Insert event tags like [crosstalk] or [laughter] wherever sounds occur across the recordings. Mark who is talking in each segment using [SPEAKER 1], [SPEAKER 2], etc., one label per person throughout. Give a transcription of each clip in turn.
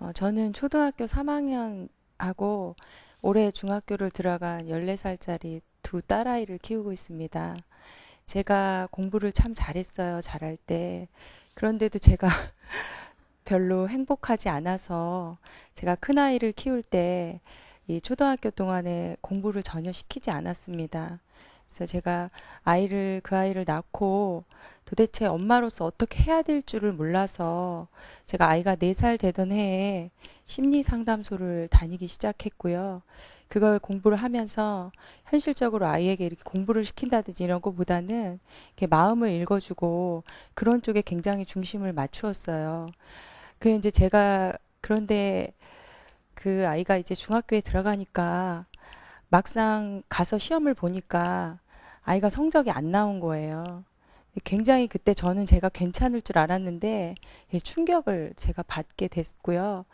[SPEAKER 1] 어, 저는 초등학교 3학년하고 올해 중학교를 들어간 14살짜리 두 딸아이를 키우고 있습니다. 제가 공부를 참 잘했어요, 잘할 때. 그런데도 제가 [laughs] 별로 행복하지 않아서 제가 큰아이를 키울 때 이 초등학교 동안에 공부를 전혀 시키지 않았습니다. 그래서 제가 아이를, 그 아이를 낳고 도대체 엄마로서 어떻게 해야 될 줄을 몰라서 제가 아이가 4살 되던 해에 심리 상담소를 다니기 시작했고요. 그걸 공부를 하면서 현실적으로 아이에게 이렇게 공부를 시킨다든지 이런 것보다는 이렇게 마음을 읽어주고 그런 쪽에 굉장히 중심을 맞추었어요. 그 이제 제가 그런데 그 아이가 이제 중학교에 들어가니까 막상 가서 시험을 보니까 아이가 성적이 안 나온 거예요. 굉장히 그때 저는 제가 괜찮을 줄 알았는데 예, 충격을 제가 받게 됐고요.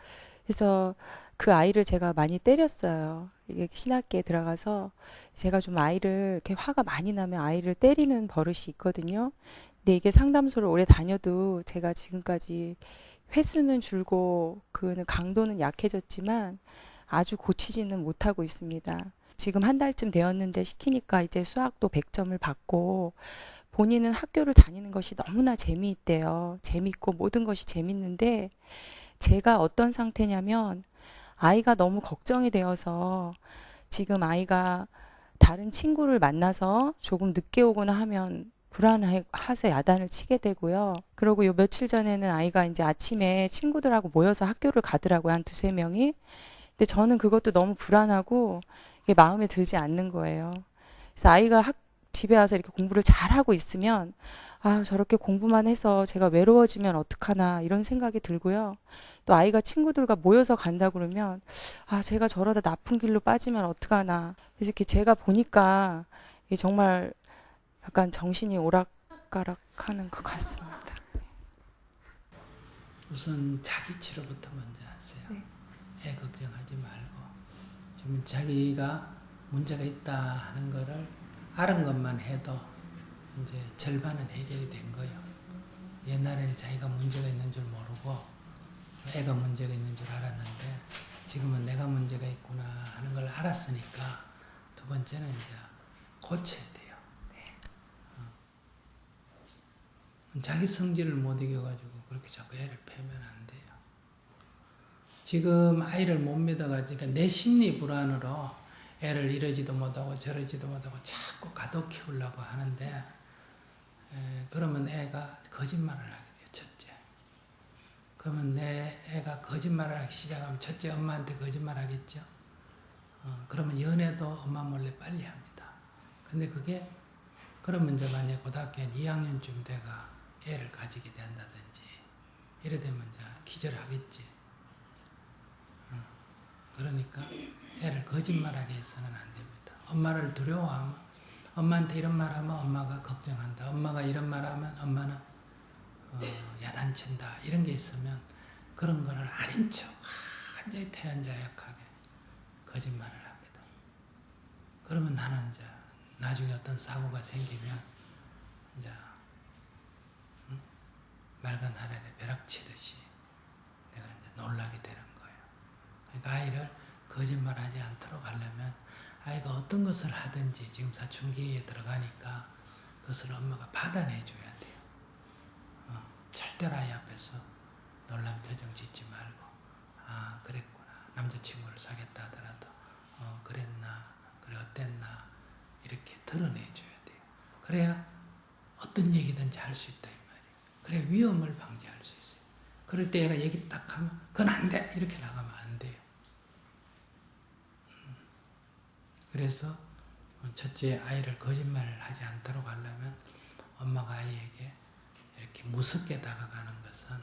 [SPEAKER 1] 그래서 그 아이를 제가 많이 때렸어요. 신학기에 들어가서 제가 좀 아이를 이렇게 화가 많이 나면 아이를 때리는 버릇이 있거든요. 근데 이게 상담소를 오래 다녀도 제가 지금까지 횟수는 줄고 그 강도는 약해졌지만 아주 고치지는 못하고 있습니다. 지금 한 달쯤 되었는데 시키니까 이제 수학도 100점을 받고 본인은 학교를 다니는 것이 너무나 재미있대요. 재밌고 모든 것이 재밌는데 제가 어떤 상태냐면 아이가 너무 걱정이 되어서 지금 아이가 다른 친구를 만나서 조금 늦게 오거나 하면 불안해서 야단을 치게 되고요. 그리고 요 며칠 전에는 아이가 이제 아침에 친구들하고 모여서 학교를 가더라고요. 한 두세 명이. 근데 저는 그것도 너무 불안하고 이게 마음에 들지 않는 거예요. 그래서 아이가 학, 집에 와서 이렇게 공부를 잘하고 있으면 아, 저렇게 공부만 해서 제가 외로워지면 어떡하나 이런 생각이 들고요. 또 아이가 친구들과 모여서 간다 그러면 아, 제가 저러다 나쁜 길로 빠지면 어떡하나. 그래서 이렇게 제가 보니까 이게 정말 약간 정신이 오락가락하는 것 같습니다.
[SPEAKER 2] 우선 자기 치료부터 먼저 하세요.
[SPEAKER 1] 네.
[SPEAKER 2] 애 걱정하지 말고 지금 자기가 문제가 있다 하는 거를 알은 것만 해도 이제 절반은 해결이 된 거예요. 옛날에는 자기가 문제가 있는 줄 모르고 애가 문제가 있는 줄 알았는데 지금은 내가 문제가 있구나 하는 걸 알았으니까 두 번째는 이제 고쳐야 돼요. 어. 자기 성질을 못 이겨가지고 그렇게 자꾸 애를 패면 안. 지금 아이를 못 믿어가지고 내 심리 불안으로 애를 이러지도 못하고 저러지도 못하고 자꾸 가둬 키우려고 하는데 에, 그러면 애가 거짓말을 하게 돼요. 첫째. 그러면 내 애가 거짓말을 하기 시작하면 첫째 엄마한테 거짓말 하겠죠. 어, 그러면 연애도 엄마 몰래 빨리 합니다. 근데 그게 그러면 이제 만약에 고등학교 한 2학년쯤 돼가 애를 가지게 된다든지 이래 되면 기절하겠지. 어, 그러니까 애를 거짓말하게 해서는 안 됩니다. 엄마를 두려워하면 엄마한테 이런 말하면 엄마가 걱정한다. 엄마가 이런 말하면 엄마는 어, 야단친다. 이런 게 있으면 그런 거를 아닌 척 완전히 태연자약하게 거짓말을 합니다. 그러면 나는 이제 나중에 어떤 사고가 생기면 이제 응? 맑은 하늘에 벼락치듯이 내가 이제 놀라게 되는. 그러니까 아이를 거짓말하지 않도록 하려면 아이가 어떤 것을 하든지 지금 사춘기에 들어가니까 그것을 엄마가 받아내줘야 돼요. 어, 절대로 아이 앞에서 놀란 표정 짓지 말고 아 그랬구나 남자친구를 사겠다 하더라도 어 그랬나 그래 어땠나 이렇게 드러내줘야 돼요. 그래야 어떤 얘기든지 할 수 있다 이 말이에요. 그래 위험을 방지할 수 있어요. 그럴 때 얘가 얘기 딱 하면 그건 안 돼 이렇게 나가면 안 돼요. 음. 그래서 첫째 아이를 거짓말을 하지 않도록 하려면 엄마가 아이에게 이렇게 무섭게 다가가는 것은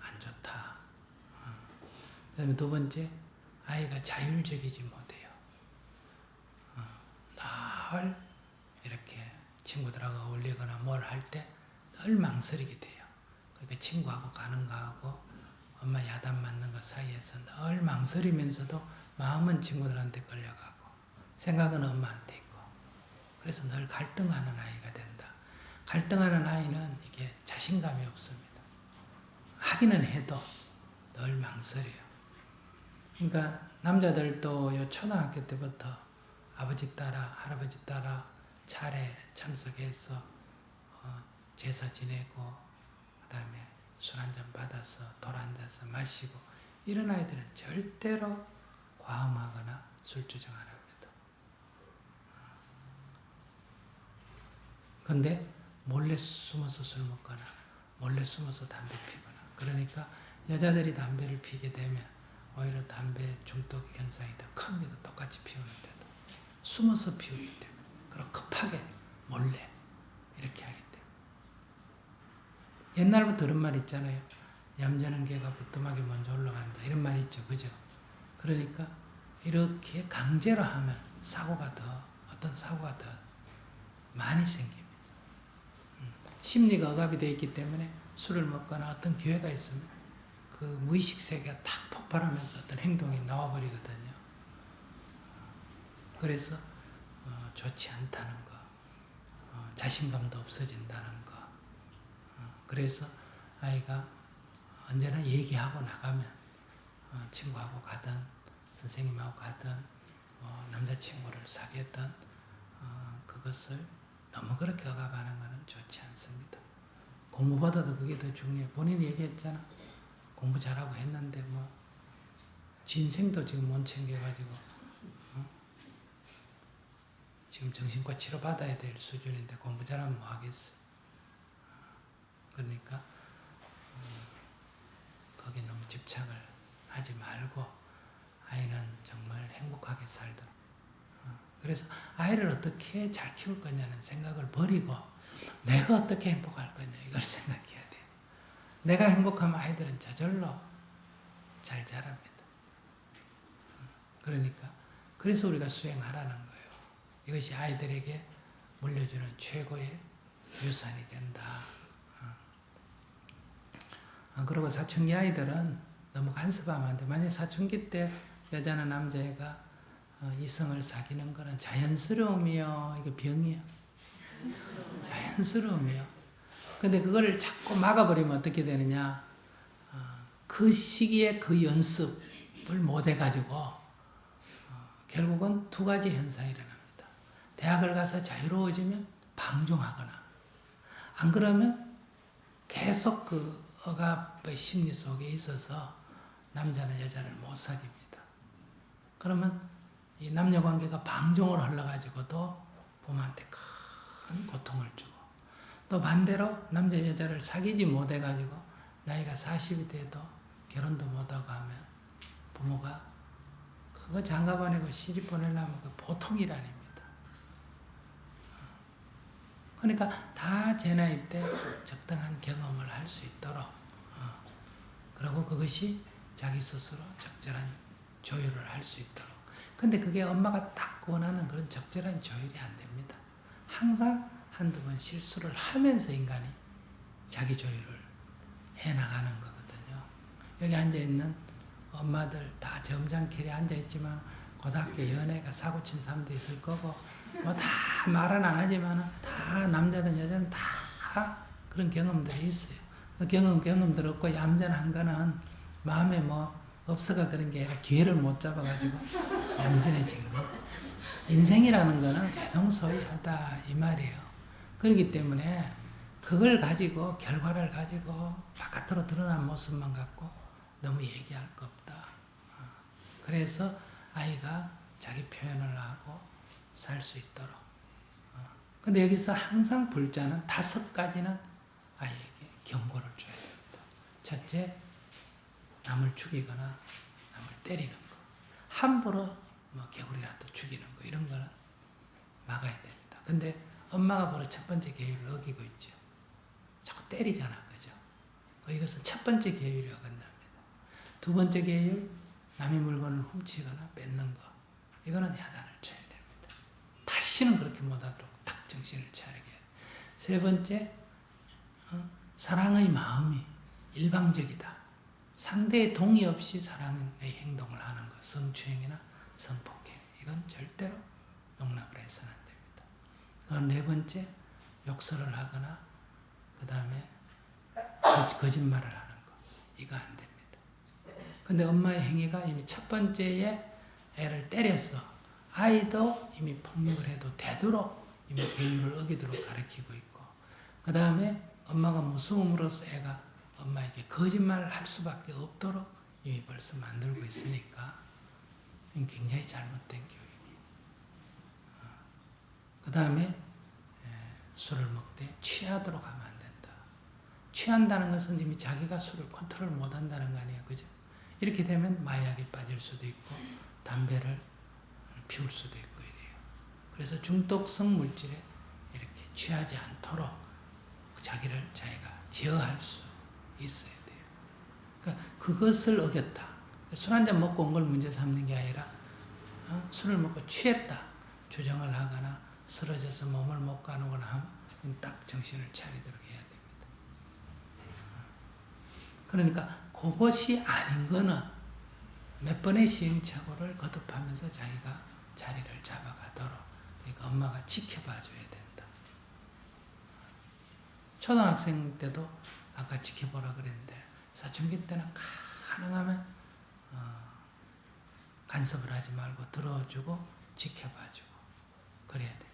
[SPEAKER 2] 안 좋다. 어. 그 다음에 두 번째 아이가 자율적이지 못해요. 어. 늘 이렇게 친구들하고 어울리거나 뭘 할 때 늘 망설이게 돼요. 그러니까 친구하고 가는 거하고 엄마 야단 맞는 것 사이에서 늘 망설이면서도 마음은 친구들한테 끌려가고 생각은 엄마한테 있고 그래서 늘 갈등하는 아이가 된다. 갈등하는 아이는 이게 자신감이 없습니다. 하기는 해도 늘 망설여요. 그러니까 남자들도 요 초등학교 때부터 아버지 따라 할아버지 따라 차례 참석해서 어, 제사 지내고 그다음에 술 한 잔 받아서 돌 앉아서 마시고 이런 아이들은 절대로 과음하거나 술주정 안합니다. 근데 몰래 숨어서 술 먹거나 몰래 숨어서 담배 피거나 그러니까 여자들이 담배를 피게 되면 오히려 담배 중독 현상이 더 큽니다. 똑같이 피우는데도 숨어서 피우기 때문에 그리고 급하게 몰래 이렇게 하기 때문에 옛날부터 그런 말 있잖아요. 얌전한 개가 부뚜막에 먼저 올라간다 이런 말 있죠, 그죠? 그러니까 이렇게 강제로 하면 사고가 더 어떤 사고가 더 많이. 음, 심리가 억압이 되어 있기 때문에 술을 먹거나 어떤 기회가 있으면 그 무의식 세계가 탁 폭발하면서 어떤 행동이 나와버리거든요. 그래서 어, 좋지 않다는 거, 어, 자신감도 없어진다는 거. 어, 그래서 아이가 언제나 얘기하고 나가면 어, 친구하고 가든 선생님하고 가든 뭐 남자친구를 사귀었든 어, 그것을 너무 그렇게 억압하는 것은 좋지 않습니다. 공부보다도 그게 더 중요해. 본인이 얘기했잖아. 공부 잘하고 했는데 뭐 진생도 지금 못 챙겨가지고 어? 지금 정신과 치료 받아야 될 수준인데 공부 잘하면 뭐 하겠어. 그러니까 음, 거기 너무 집착을 하지 말고 아이는 정말 행복하게 살도록. 어, 그래서 아이를 어떻게 잘 키울 거냐는 생각을 버리고 내가 어떻게 행복할 거냐 이걸 [laughs] 생각해야 돼요. 내가 행복하면 아이들은 저절로 잘 자랍니다. 어, 그러니까 그래서 우리가 수행하라는 거예요. 이것이 아이들에게 물려주는 최고의 유산이 된다. 어, 그리고 사춘기 아이들은 너무 간섭하면 안 돼. 만약 사춘기 때 여자나 남자애가 어, 이성을 사귀는 거는 자연스러움이요. 이거 병이요. 자연스러움이요. 근데 그거를 자꾸 막아버리면 어떻게 되느냐. 어, 그 시기에 그 연습을 못 해가지고 어, 결국은 두 가지 현상이 일어납니다. 대학을 가서 자유로워지면 방종하거나 안 그러면 계속 그 억압의 심리 속에 있어서 남자는 여자를 못 사귀입니다. 그러면 이 남녀 관계가 방종을 흘러가지고도 부모한테 큰 고통을 주고 또 반대로 남자 여자를 사귀지 못해가지고 나이가 40이 돼도 결혼도 못하고 하면 부모가 그거 장가 보내고 시집 보내려면 그 보통 일 아닙니다. 그러니까 다 제 나이 때 적당한 경험을 할 수 있도록 어, 그리고 그것이 자기 스스로 적절한 조율을 할 수 있도록 근데 그게 엄마가 딱 원하는 그런 적절한 조율이 안 됩니다. 항상 한두 번 실수를 하면서 인간이 자기 조율을 해 나가는 거거든요. 여기 앉아 있는 엄마들 다 점잖길에 앉아 있지만 고등학교 연애가 사고 친 사람도 있을 거고 뭐 다 말은 안 하지만 다 남자든 여자든 다 그런 경험들이 있어요. 그 경험 경험들 없고 얌전한 거는 마음에 뭐 없어가 그런 게 아니라 기회를 못 잡아가지고 얌전해진 거. 인생이라는 거는 대동소이하다 이 말이에요. 그렇기 때문에 그걸 가지고 결과를 가지고 바깥으로 드러난 모습만 갖고 너무 얘기할 거 없다. 어. 그래서 아이가 자기 표현을 하고 살 수 있도록. 어. 근데 여기서 항상 불자는 다섯 가지는 아이에게 경고를 줘야 됩니다. 첫째, 남을 죽이거나 남을 때리는 거. 함부로 뭐 개구리라도 죽이는 거 이런 거는 막아야 됩니다. 근데 엄마가 바로 첫 번째 계율을 어기고 있죠. 자꾸 때리잖아. 그죠? 그 이것은 첫 번째 계율이 어긋납니다. 두 번째 계율, 남의 물건을 훔치거나 뺏는 거. 이거는 야단을 쳐야 됩니다. 다시는 그렇게 못하도록 딱 정신을 차리게. 세 번째, 어? 사랑의 마음이 일방적이다. 상대의 동의 없이 사랑의 행동을 하는 것, 성추행이나 성폭행. 이건 절대로 용납을 해서는 안 됩니다. 그건 네 번째, 욕설을 하거나, 그 다음에 거짓말을 하는 거. 이거 안 됩니다. 근데 엄마의 행위가 이미 첫 번째에 애를 때렸어. 아이도 이미 폭력을 해도 되도록 이미 배율을 어기도록 가르치고 있고, 그 다음에 엄마가 무서움으로써 애가 엄마에게 거짓말을 할 수밖에 없도록 이미 벌써 만들고 있으니까 굉장히 잘못된 교육이에요. 그 다음에 술을 먹되 취하도록 하면 안 된다. 취한다는 것은 이미 자기가 술을 컨트롤 못 한다는 거 아니에요. 그죠? 이렇게 되면 마약에 빠질 수도 있고 담배를 피울 수도 있고 이래요. 그래서 중독성 물질에 이렇게 취하지 않도록 자기를 자기가 제어할 수 있어야 돼요. 그러니까 그것을 어겼다. 술 한 잔 먹고 온 걸 문제 삼는 게 아니라 어? 술을 먹고 취했다. 주정을 하거나 쓰러져서 몸을 못 가누거나 하면 딱 정신을 차리도록 해야 됩니다. 그러니까 그것이 아닌 거는 몇 번의 시행착오를 거듭하면서 자기가 자리를 잡아가도록 그러니까 엄마가 지켜봐 줘야 된다. 초등학생 때도 아까 지켜보라 그랬는데 사춘기 때는 가능하면 어, 간섭을 하지 말고 들어주고 지켜봐주고 그래야 돼.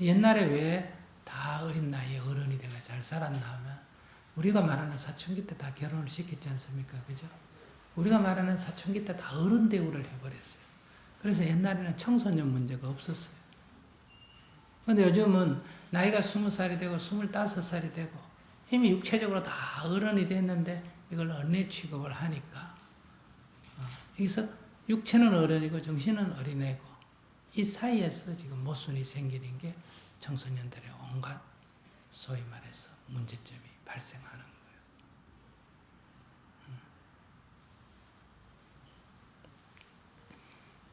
[SPEAKER 2] 옛날에 왜 다 어린 나이에 어른이 돼가 잘 살았나 하면 우리가 말하는 사춘기 때 다 결혼을 시켰지 않습니까? 그죠? 우리가 말하는 사춘기 때 다 어른 대우를 해버렸어요. 그래서 옛날에는 청소년 문제가 없었어요. 근데 요즘은 나이가 스무 살이 되고 스물다섯 살이 되고 이미 육체적으로 다 어른이 됐는데 이걸 언니 취급을 하니까 어, 여기서 육체는 어른이고 정신은 어린애고 이 사이에서 지금 모순이 생기는 게 청소년들의 온갖 소위 말해서 문제점이 발생하는 거예요.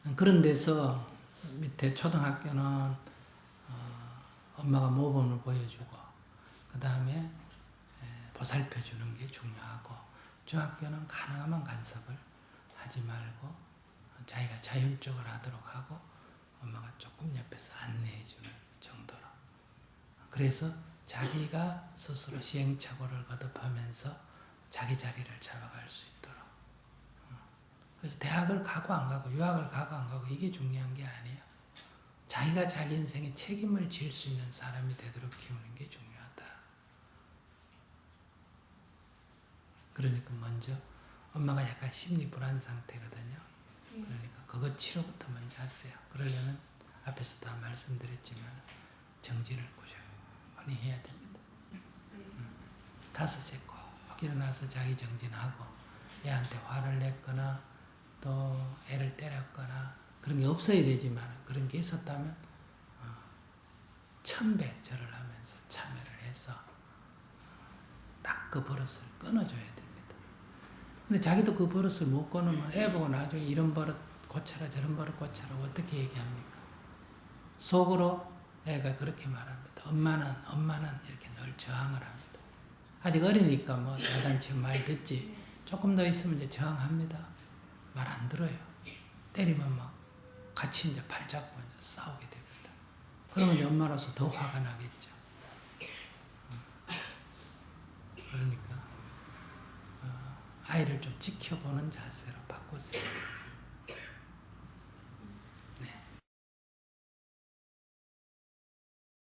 [SPEAKER 2] 음. 그런 데서 밑에 초등학교는 어, 엄마가 모범을 보여주고 그 다음에 보살펴 주는 게 중요하고 중학교는 가능하면 간섭을 하지 말고 자기가 자율적으로 하도록 하고 엄마가 조금 옆에서 안내해 주는 정도로. 그래서 자기가 스스로 시행착오를 거듭하면서 자기 자리를 잡아갈 수 있도록. 어. 그래서 대학을 가고 안 가고 유학을 가고 안 가고 이게 중요한 게 아니에요. 자기가 자기 인생에 책임을 질 수 있는 사람이 되도록 키우는 게 중요하다 그러니까 먼저 엄마가 약간 심리 불안 상태거든요 그러니까 그것 치료부터 먼저 하세요. 그러려면 앞에서 다 말씀드렸지만 정진을 꾸준히 해야 됩니다. 음. 다섯에 꼭 일어나서 자기 정진하고 애한테 화를 냈거나 또 애를 때렸거나 그런 게 없어야 되지만 그런 게 있었다면 어, 천배 절을 하면서 참여를 해서 딱 그 버릇을 끊어줘야 됩니다. 근데 자기도 그 버릇을 못 끊으면 애 보고 나중에 이런 버릇 고쳐라 저런 버릇 고쳐라 어떻게 얘기합니까? 속으로 애가 그렇게 말합니다. 엄마는 엄마는 이렇게 늘 저항을 합니다. 아직 어리니까 뭐 야단치 많이 듣지 조금 더 있으면 이제 저항합니다. 말 안 들어요. 때리면 막 같이 이제 팔 잡고 이제 싸우게 됩니다. 그러면 엄마로서 더 화가 나겠죠. 그러니까 어, 아이를 좀 지켜보는 자세로 바꾸세요.